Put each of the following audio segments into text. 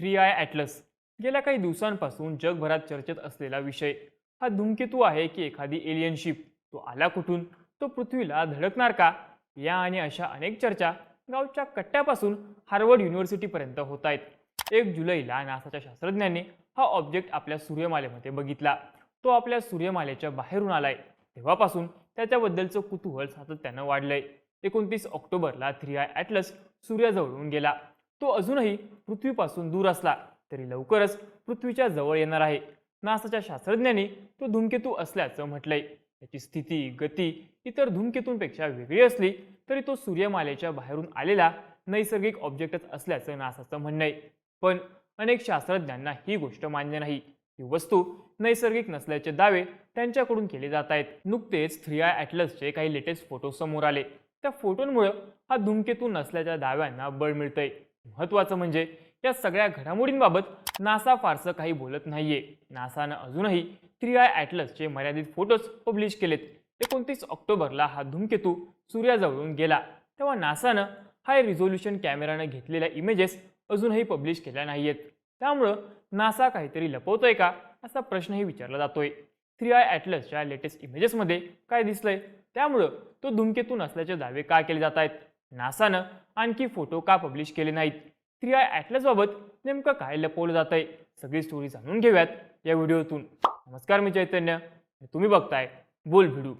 Three I atlas. गेल्या काही दिवसांपासून जगभरात चर्चेत असलेला विषय हा धूमकेतू आहे की एखादी एलियन शिप तो आला कुठून? तो पृथ्वीला धडकणार का? या आणि अशा अनेक चर्चा गावच्या कट्ट्यापासून हार्वर्ड युनिव्हर्सिटीपर्यंत होत आहेत. एक जुलैला नासाच्या शास्त्रज्ञांनी हा ऑब्जेक्ट आपल्या सूर्यमालेमध्ये बघितला. तो आपल्या सूर्यमालेच्या बाहेरून आलाय. तेव्हापासून त्याच्याबद्दलचं कुतूहल सातत्यानं वाढलंय. एकोणतीस ऑक्टोबरला थ्री आय ॲटलस सूर्याजवळून गेला. तो अजूनही पृथ्वीपासून दूर असला तरी लवकरच पृथ्वीच्या जवळ येणार आहे. नासाच्या शास्त्रज्ञांनी तो धूमकेतू असल्याचं म्हटलंय. त्याची स्थिती गती इतर धूमकेतूंपेक्षा वेगळी असली तरी तो सूर्यमालेच्या बाहेरून आलेला नैसर्गिक ऑब्जेक्टच असल्याचं नासाचं म्हणणं आहे पण अनेक शास्त्रज्ञांना ही गोष्ट मान्य नाही. ही वस्तू नैसर्गिक नसल्याचे दावे त्यांच्याकडून केले जात आहेत. नुकतेच थ्री आय ॲटलसचे काही लेटेस्ट फोटो समोर आले. त्या फोटोंमुळे हा धूमकेतू नसल्याच्या दाव्यांना बळ मिळतंय. महत्त्वाचं म्हणजे या सगळ्या घडामोडींबाबत नासा फारसं काही बोलत नाहीये. नासानं अजूनही थ्री आय ॲटलसचे मर्यादित फोटोज पब्लिश केलेत. एकोणतीस ऑक्टोबरला हा धूमकेतू सूर्याजवळून गेला. तेव्हा नासानं हाय रिझोल्युशन कॅमेरानं घेतलेल्या इमेजेस अजूनही पब्लिश केल्या नाहीयेत. त्यामुळं नासा काहीतरी लपवतोय का असा प्रश्नही विचारला जातोय. थ्री आय ॲटलसच्या लेटेस्ट इमेजेसमध्ये काय दिसलंय? त्यामुळं तो धूमकेतू नसल्याचे दावे का केले जात आहेत? नासानं आणखी फोटो का पब्लिश केले नाहीत? थ्री आय ॲटलसबाबत नेमकं काय लपवलं जात आहे सगळी स्टोरी जाणून घेऊयात या व्हिडिओतून. नमस्कार मी चैतन्य. तुम्ही बघताय बोल व्हिडिओ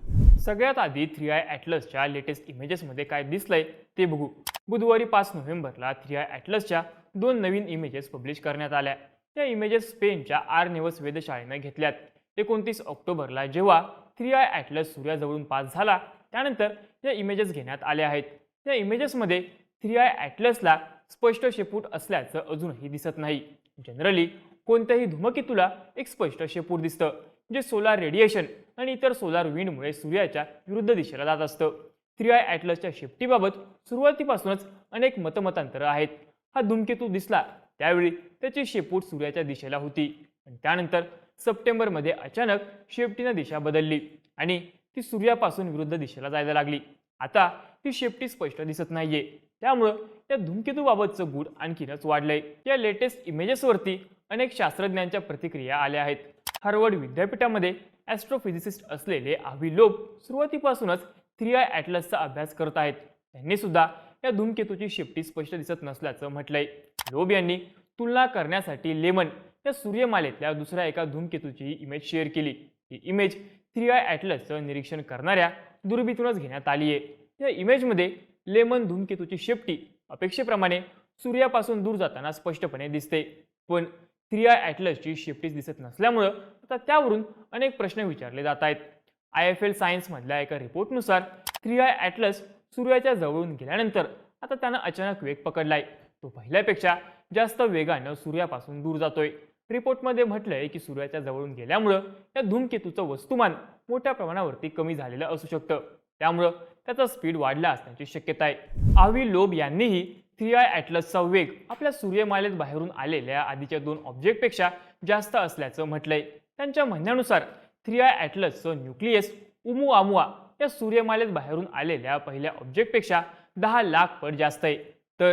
सगळ्यात आधी थ्री आय ॲटलसच्या लेटेस्ट इमेजेसमध्ये काय दिसलंय ते बघू. बुधवारी पाच नोव्हेंबरला थ्री आय ॲटलसच्या दोन नवीन इमेजेस पब्लिश करण्यात आल्या. या इमेजेस स्पेनच्या आर नेवस वेधशाळेनं घेतल्यात. एकोणतीस ऑक्टोबरला जेव्हा थ्री आय ॲटलस सूर्याजवळून पास झाला त्यानंतर या इमेजेस घेण्यात आल्या आहेत. या इमेजेसमध्ये थ्री आय ॲटलसला स्पष्ट शेपूट असल्याचं अजूनही दिसत नाही. जनरली कोणत्याही धुमकेतूला एक स्पष्ट शेपूट दिसतं जे सोलार रेडिएशन आणि इतर सोलार विंडमुळे सूर्याच्या विरुद्ध दिशेला जात असतं. थ्री आय ॲटलसच्या शेपटीबाबत सुरुवातीपासूनच अनेक मतमतांतरं आहेत. हा धूमकेतू दिसला त्यावेळी त्याची शेपूट सूर्याच्या दिशेला होती. आणि त्यानंतर सप्टेंबरमध्ये अचानक शेपटीनं दिशा बदलली आणि ती सूर्यापासून विरुद्ध दिशेला जायला लागली. आता ती शेपटी स्पष्ट दिसत नाहीये. त्यामुळं त्या धूमकेतूबाबतचं गूढ आणखीनच वाढलंय. या लेटेस्ट इमेजेसवरती अनेक शास्त्रज्ञांच्या प्रतिक्रिया आल्या आहेत. हार्वर्ड विद्यापीठामध्ये ॲस्ट्रोफिजिसिस्ट असलेले आव्ही लोब सुरुवातीपासूनच थ्री आय ॲटलसचा अभ्यास करत आहेत. त्यांनी सुद्धा या धूमकेतूची शेपटी स्पष्ट दिसत नसल्याचं म्हटलंय. लोब यांनी तुलना करण्यासाठी लेमन या सूर्यमालेतल्या दुसऱ्या एका धूमकेतूची इमेज शेअर केली. ही इमेज थ्री आय ॲटलसचं निरीक्षण करणाऱ्या दुर्बीतूनच घेण्यात आली आहे या इमेजमध्ये लेमन धूमकेतूची शेपटी अपेक्षेप्रमाणे सूर्यापासून दूर जाताना स्पष्टपणे दिसते. पण थ्री आय ॲटलसची शेपटीच दिसत नसल्यामुळं आता त्यावरून अनेक प्रश्न विचारले जात आहेत. आय एफ एल सायन्समधल्या एका रिपोर्टनुसार थ्री आय ॲटलस सूर्याच्या जवळून गेल्यानंतर आता त्यानं अचानक वेग पकडलाय. तो पहिल्यापेक्षा जास्त वेगानं सूर्यापासून दूर जातोय. रिपोर्टमध्ये म्हटलंय की सूर्याच्या जवळून गेल्यामुळं या धूमकेतूचं वस्तुमान मोठ्या प्रमाणावरती कमी झालेलं असू शकतं. त्यामुळं त्याचा स्पीड वाढला असण्याची शक्यता आहे. आवी लोब यांनीही थ्री आय ॲटलसचा वेग आपल्या सूर्यमालेत बाहेरून आलेल्या आधीच्या दोन ऑब्जेक्टपेक्षा जास्त असल्याचं म्हटलंय. त्यांच्या म्हणण्यानुसार थ्री आय ॲटलसचं न्यूक्लियस उमुआमुआ या सूर्यमालेत बाहेरून आलेल्या पहिल्या ऑब्जेक्टपेक्षा दहा लाख पट जास्त आहे. तर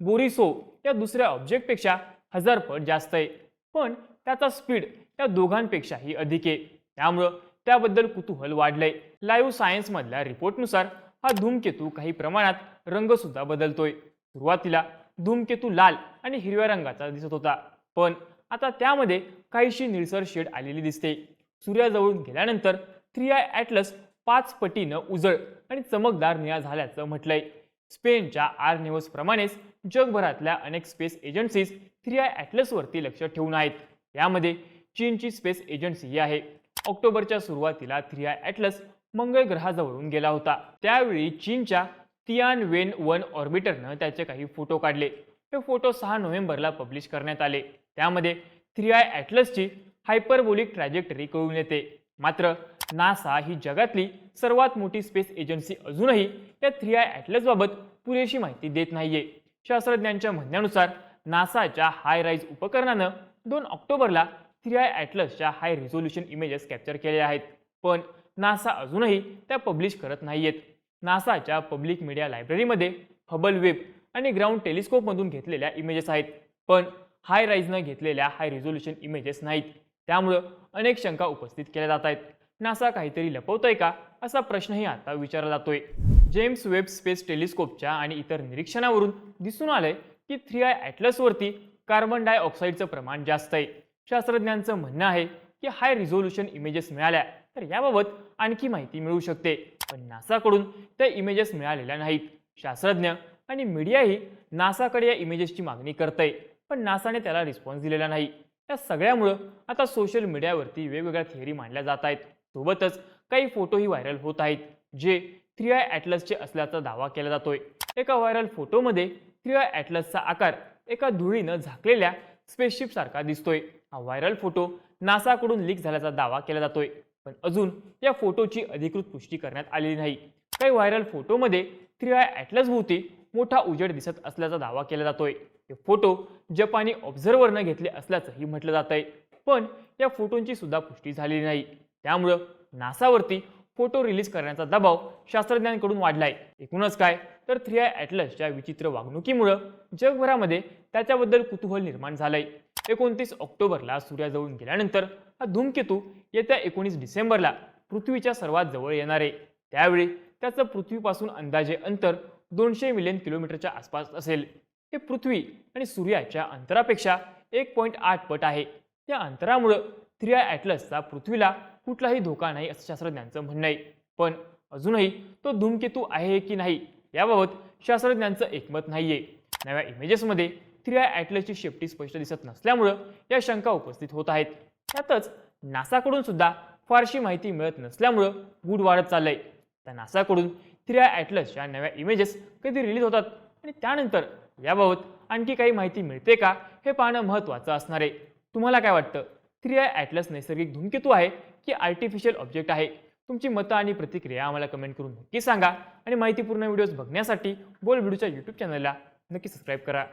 बोरिसो या दुसऱ्या ऑब्जेक्टपेक्षा हजार पट जास्त आहे. पण त्याचा स्पीड त्या दोघांपेक्षाही अधिक आहे. त्यामुळं त्याबद्दल कुतूहल वाढलंय. लाईव्ह सायन्समधल्या रिपोर्टनुसार हा धूमकेतू काही प्रमाणात रंगसुद्धा बदलतोय. सुरुवातीला धूमकेतू लाल आणि हिरव्या रंगाचा दिसत होता. पण आता त्यामध्ये काहीशी निळसर शेड आलेली दिसते. सूर्याजवळून गेल्यानंतर थ्री आय ॲटलस पाच पटीनं उजळ आणि चमकदार निळा झाल्याचं म्हटलंय. स्पेनच्या आर न्यूजप्रमाणेच जगभरातल्या अनेक स्पेस एजन्सीज थ्री आय ॲटलसवरती लक्ष ठेवून आहेत. यामध्ये चीनची स्पेस एजन्सीही आहे. ऑक्टोबरच्या सुरुवातीला थ्री आय ॲटलस मंगळ ग्रहाजवळून गेला होता. त्यावेळी चीनच्या तियान वेन वन ऑर्बिटरनं त्याचे काही फोटो काढले. हे फोटो सहा नोव्हेंबरला पब्लिश करण्यात आले. त्यामध्ये थ्री आय ॲटलसची हायपरबोलिक ट्रॅजेक्टरी कळून येते. मात्र नासा ही जगातली सर्वात मोठी स्पेस एजन्सी अजूनही या थ्री आय ॲटलसबाबत पुरेशी माहिती देत नाहीये. शास्त्रज्ञांच्या म्हणण्यानुसार नासाच्या हाय राईज उपकरणानं दोन ऑक्टोबरला थ्री आय ॲटलसच्या हाय रिझोल्युशन इमेजेस कॅप्चर केल्या आहेत. पण नासा अजूनही त्या पब्लिश करत नाहीयेत. नासाच्या पब्लिक मीडिया लायब्ररीमध्ये हबल वेब आणि ग्राउंड टेलिस्कोपमधून घेतलेल्या इमेजेस आहेत. पण हाय राईजनं घेतलेल्या हाय रिझोल्युशन इमेजेस नाहीत. त्यामुळं अनेक शंका उपस्थित केल्या जात आहेत. नासा काहीतरी लपवतोय का? असा प्रश्नही आता विचारला जातोय. जेम्स वेब स्पेस टेलिस्कोपच्या आणि इतर निरीक्षणावरून दिसून आलंय की थ्री आय ॲटलसवरती कार्बन डायऑक्साईडचं प्रमाण जास्त आहे. शास्त्रज्ञांचं म्हणणं आहे की हाय रिझोल्युशन इमेजेस मिळाल्या तर याबाबत आणखी माहिती मिळू शकते. पण नासाकडून त्या इमेजेस मिळालेल्या नाहीत. शास्त्रज्ञ आणि मीडियाही नासाकडे या इमेजेसची मागणी करतंय. पण नासाने त्याला रिस्पॉन्स दिलेला नाही. या सगळ्यामुळं आता सोशल मीडियावरती वेगवेगळ्या थिअरी मांडल्या जात आहेत. सोबतच काही फोटोही व्हायरल होत आहेत जे थ्री आय ॲटलसचे असल्याचा दावा केला जातोय. एका व्हायरल फोटोमध्ये थ्री आय ॲटलसचा आकार एका धुळीनं झाकलेल्या स्पेसशिप सारखा दिसतोय. हा व्हायरल फोटो नासाकडून लीक झाल्याचा दावा केला जातोय. पण अजून या फोटोची अधिकृत पुष्टी करण्यात आलेली नाही. काही व्हायरल फोटोमध्ये थ्री आय ॲटलस भोवती मोठा उजेड दिसत असल्याचा दावा केला जातोय. हे फोटो जपानी ऑब्झर्व्हरनं घेतले असल्याचंही म्हटलं जात आहे पण या फोटोंची सुद्धा पुष्टी झालेली नाही. त्यामुळं नासावरती फोटो रिलीज करण्याचा दबाव शास्त्रज्ञांकडून वाढलाय. एकूणच काय? तर थ्री आय ॲटलसच्या विचित्र वागणुकीमुळं जगभरामध्ये त्याच्याबद्दल कुतूहल निर्माण झालंय. एकोणतीस ऑक्टोबरला सूर्याजवळून गेल्यानंतर हा धूमकेतू येत्या एकोणीस डिसेंबरला पृथ्वीच्या सर्वात जवळ येणार आहे. त्यावेळी त्याचं पृथ्वीपासून अंदाजे अंतर दोनशे मिलियन किलोमीटरच्या आसपास असेल. हे पृथ्वी आणि सूर्याच्या अंतरापेक्षा एक पॉईंट आठ पट आहे. या अंतरामुळं थ्री आय ॲटलसचा पृथ्वीला कुठलाही धोका नाही असं शास्त्रज्ञांचं म्हणणं आहे. पण अजूनही तो धूमकेतू आहे की नाही याबाबत शास्त्रज्ञांचं एकमत नाही आहे नव्या इमेजेसमध्ये थ्री आय ॲटलसची शेपटी स्पष्ट दिसत नसल्यामुळं या शंका उपस्थित होत आहेत. त्यातच नासाकडून सुद्धा फारशी माहिती मिळत नसल्यामुळं गूढ वाढत चाललंय. त्या नासाकडून थ्री आय ॲटलसच्या नव्या इमेजेस कधी रिलीज होतात आणि त्यानंतर याबाबत आणखी काही माहिती मिळते का हे पाहणं महत्त्वाचं असणार आहे. तुम्हाला काय वाटतं? क्रिया ॲटलस नैसर्गिक धूमकेतू आहे की आर्टिफिशियल ऑब्जेक्ट आहे? तुमची मतं आणि प्रतिक्रिया आम्हाला कमेंट करून नक्की सांगा. आणि माहितीपूर्ण व्हिडिओज बघण्यासाठी बोल व्हिडिओच्या यूट्यूब चॅनलला नक्की सबस्क्राईब करा.